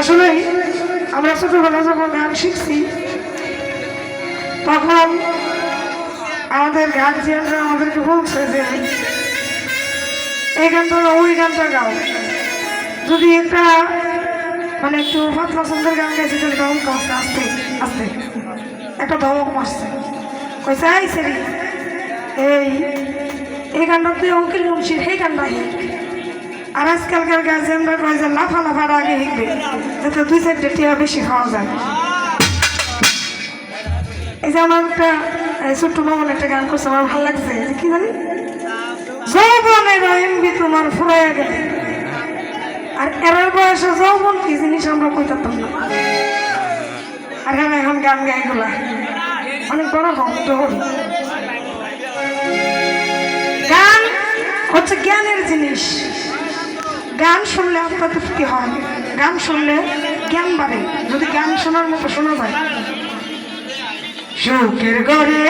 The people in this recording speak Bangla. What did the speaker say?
আসলে আমরা ছোটবেলা যখন গান শিখছি, তখন আমাদের গার্জিয়ানরা আমাদেরকে বলছে যে, এই গানটা ওই গানটা গাও। যদি একটা মানে একটু পাতলা সুন্দর গান গাইছে, তাহলে ধমক মারছে আস্তে আস্তে একটা ধমক মারছে। কইছে সেরি, এই এই গানটা তুই অঙ্কিল মুন্সির এই গানটা আর আজকালকার গার্জিয়ানরা কয় যে লাফা লাফার আগে হিকবে, যাতে দুই চারটে টিয়া বেশি খাওয়া যায়। এই যে আমার একটা ছোট্ট মামন একটা গান করছে, আমার ভালো লাগছে। কি জানি? যৌবনের এমবি তোমার ফুরাইয়া গেলে। আর এরার বয়সে যৌবন কি জিনিস আমরা কইতাম না। আর এখন গান গাই গুলা অনেক বড় ভক্ত হল। হচ্ছে জ্ঞানের জিনিস। গান শুনলে আত্মা তৃপ্তি হয়। গান শুনলে জ্ঞান বাড়ে। যদি গান শোনার মতো শোনা যায়। সুখের ঘরে